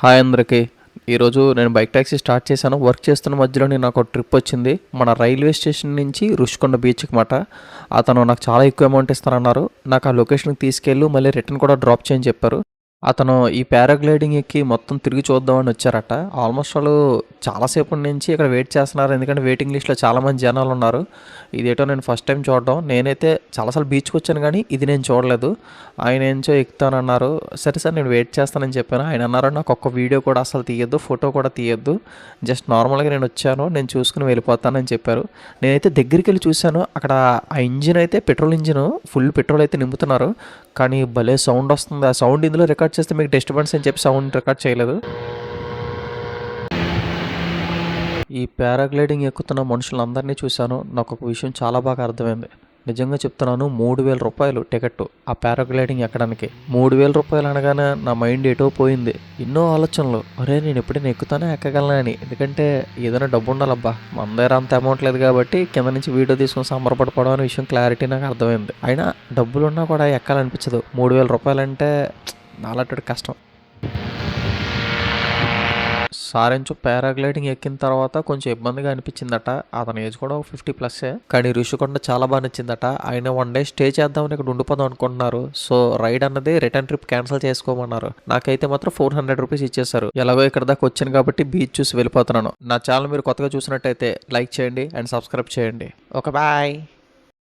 Hi అందరికీ. ఈరోజు నేను బైక్ ట్యాక్సీ స్టార్ట్ చేశాను. వర్క్ చేస్తున్న మధ్యలోనే నాకు ఒక ట్రిప్ వచ్చింది. మన రైల్వే స్టేషన్ నుంచి రుషికొండ బీచ్కి మాట. అతను నాకు చాలా ఎక్కువ అమౌంట్ ఇస్తానన్నారు. నాకు ఆ లొకేషన్కి తీసుకెళ్ళు మళ్ళీ రిటర్న్ కూడా డ్రాప్ చేయని చెప్పారు. అతను ఈ పారాగ్లైడింగ్ ఎక్కి మొత్తం తిరిగి చూద్దామని వచ్చారట. ఆల్మోస్ట్ వాళ్ళు చాలాసేపటి నుంచి ఇక్కడ వెయిట్ చేస్తున్నారు. ఎందుకంటే వెయిటింగ్ లిస్ట్లో చాలామంది జనాలు ఉన్నారు. ఇదేటో నేను ఫస్ట్ టైం చూడడం. నేనైతే చాలాసార్లు బీచ్కి వచ్చాను కానీ ఇది నేను చూడలేదు. ఆయన ఏంచో ఎక్కుతానన్నారు. సరే సార్ నేను వెయిట్ చేస్తానని చెప్పాను. ఆయన అన్నారు నాకు ఒక్క వీడియో కూడా అసలు తీయద్దు ఫోటో కూడా తీయద్దు. జస్ట్ నార్మల్గా నేను వచ్చాను నేను చూసుకుని వెళ్ళిపోతానని చెప్పారు. నేనైతే దగ్గరికి వెళ్ళి చూశాను. అక్కడ ఆ ఇంజిన్ అయితే పెట్రోల్ ఇంజిన్ ఫుల్ పెట్రోల్ అయితే నింపుతున్నారు. కానీ భలే సౌండ్ వస్తుంది. ఆ సౌండ్ ఇందులో రికార్డ్ చేస్తే మీకు డిస్టర్బెన్స్ అని చెప్పి సౌండ్ రికార్డ్ చేయలేదు. ఈ పారాగ్లైడింగ్ ఎక్కుతున్న మనుషులందరినీ చూశాను. నాకు ఒక విషయం చాలా బాగా అర్థమైంది. నిజంగా చెప్తున్నాను మూడు వేల రూపాయలు టికెట్ ఆ పారాగ్లైడింగ్ ఎక్కడానికి. మూడు వేల రూపాయలు అనగానే నా మైండ్ ఎటో పోయింది. ఎన్నో ఆలోచనలు. అరే నేను ఎప్పుడైనా ఎక్కుతానే? ఎక్కగలను? అని. ఎందుకంటే ఏదైనా డబ్బు ఉండాలబ్బా. మన దగ్గర అంత అమౌంట్ లేదు కాబట్టి కింద నుంచి వీడియో తీసుకొని సంబరపడిపోవడం అనే విషయం క్లారిటీ నాకు అర్థమైంది. అయినా డబ్బులున్నా కూడా ఎక్కాలనిపించదు. మూడు వేల రూపాయలు అంటే నాలంటి కష్టం. సారెంచు పారాగ్లైడింగ్ ఎక్కిన తర్వాత కొంచెం ఇబ్బందిగా అనిపించిందట. అతని ఏజ్ కూడా ఫిఫ్టీ ప్లస్సే కానీ ఋషికొండ చాలా బాగా నచ్చిందట. ఆయన వన్ డే స్టే చేద్దామని ఇక్కడ ఉండిపోదాం అనుకుంటున్నారు. సో రైడ్ అన్నది రిటర్న్ ట్రిప్ క్యాన్సిల్ చేసుకోమన్నారు. నాకైతే మాత్రం ఫోర్ హండ్రెడ్ రూపీస్ ఇచ్చేసారు ఎలాగో ఇక్కడ దాకా వచ్చాను కాబట్టి బీచ్ చూసి వెళ్ళిపోతున్నాను. నా ఛానల్ మీరు కొత్తగా చూసినట్టయితే లైక్ చేయండి అండ్ సబ్స్క్రైబ్ చేయండి. Okay bye.